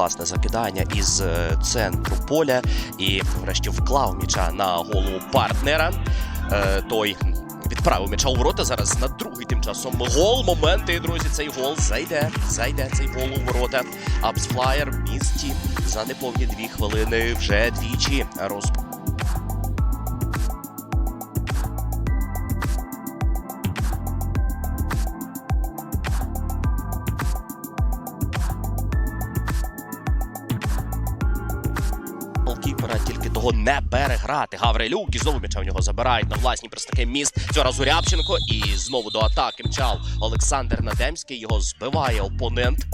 класне закидання із е, центру поля і врешті вклав м'яча на голову партнера. Е, Той відправив м'яча у ворота. Зараз на другий тим часом гол. Моменти, друзі, цей гол зайде. Зайде цей гол у ворота. Апсфлаєр в місті за неповні дві хвилини вже двічі роз. Голкіпера тільки того не переграти. Гаврилюк і знову м'яча в нього забирають на власні простаки міст. Цього разу Рябченко і знову до атаки мчав Олександр Надемський. Його збиває опонент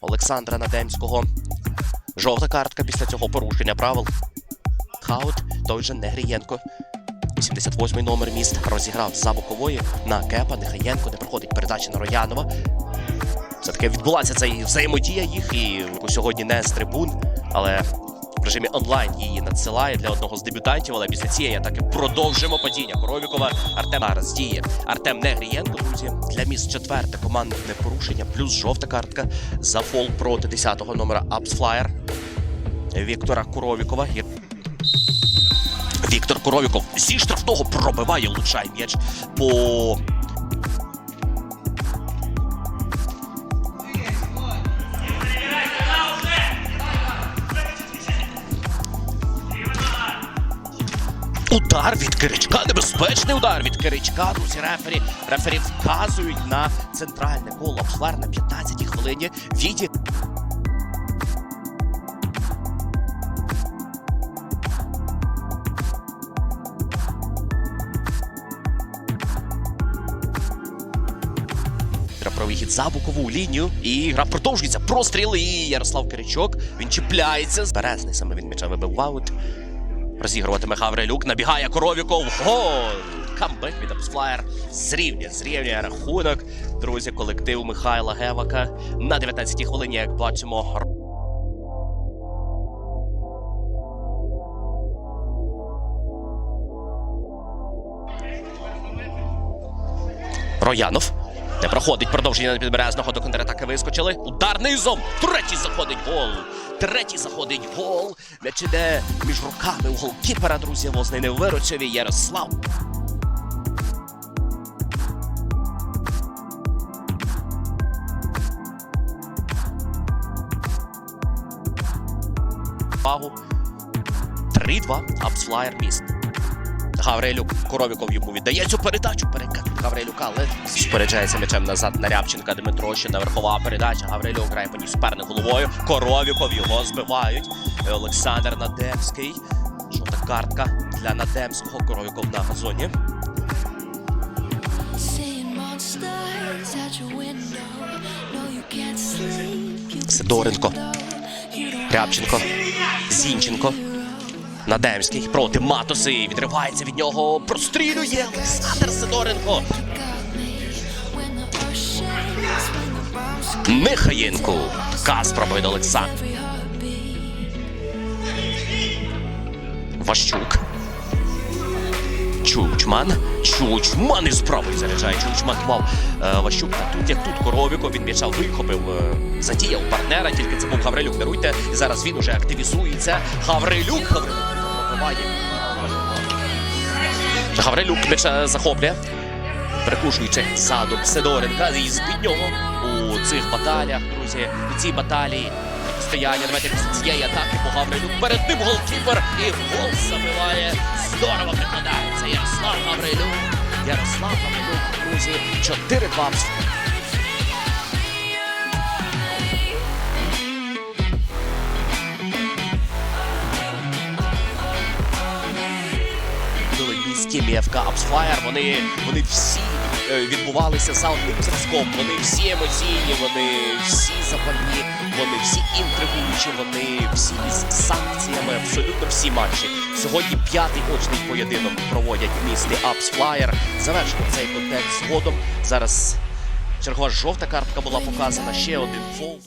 Олександра Надемського. Жовта картка після цього порушення правил. Хаут, той же Негрієнко. 88-й номер міст розіграв за бокової на Кепа. Нехаєнко не проходить передача на Роянова. Все-таки відбулася ця взаємодія їх і сьогодні не з трибун, але в режимі онлайн її надсилає для одного з дебютантів. Але після цієї атаки продовжимо падіння Коровікова. Артем зараз діє. Артем Негрієнко, друзі. Для міст четверте командне порушення, плюс жовта картка за фол проти 10-го номера Апсфлаєр Віктора Коровікова. Віктор Коровіков зі штрафного пробиває, влучає м'яч по Удар від Киричка, небезпечний удар від Киричка. Друзі, рефері. Рефері вказують на центральне коло Апсфлар на 15-й хвилині. Віді Гра про вихід за бокову лінію. І гра продовжується. Простріли. І Ярослав Киричок. Він чіпляється. Березний саме він м'яча вибив аут. Розігруватиме Гаврилюк. Набігає Коровіков. Гол! Камбек від Апсфлаєр. Зрівнює, зрівнює рахунок. Друзі, колектив Михайла Гевака. На 19-й хвилині, як бачимо, Роянов. Не проходить продовження підберезного до контратаки вискочили. Удар низом. Третій заходить гол. Третій заходить гол. М'яч іде між руками у голкіпера, друзі. Возний не Ярослав. Пагу. 3-2. Апсфлаєр міст. Гаврилюк Коровіков йому віддає цю передачу. Перекат Гаврилюка, але спереджається м'ячем назад на Рябченка Дмитро. Ще верхова передача. Гаврилюк грає по ній суперник головою. Коровіков його збивають. Олександр Надемський. Жовта картка для Надемського. Коровіков на газоні. Сидоренко. Рябченко. Зінченко. Надемський проти Матоси. Відривається від нього. Прострілює Олександр Сидоренко. Михаєнко. Каз пробує до. Ващук. Чучман. Чучман із правої заряджає. Чучман мав е, Ващук. А тут як тут Коровіко він м'яча вихопив. е, задіяв партнера, тільки це був Гаврилюк. Даруйте. Зараз він уже активізується. Гаврилюк. Гаврилюк Гаврилюк м'яча захоплює. Прикушуючи задум Сидоренка і з-під нього у цих баталіях, друзі, у цій баталії стояння. Після цієї атаки по Гаврилюк. Перед ним голкіпер і гол забиває. Здорово прикладається Ярослав Гаврилюк. Ярослав Гаврилюк, друзі, 4-2. Міські Апсфаєр. Вони, вони всі е, відбувалися за одним зразком. Вони всі емоційні, вони всі запальні, вони всі інтригуючі, вони всі з санкціями. Абсолютно всі матчі. Сьогодні п'ятий очний поєдинок проводять в місті Апсфлаєр. Завершимо цей контекст згодом. Зараз чергова жовта картка була показана. Ще один фол.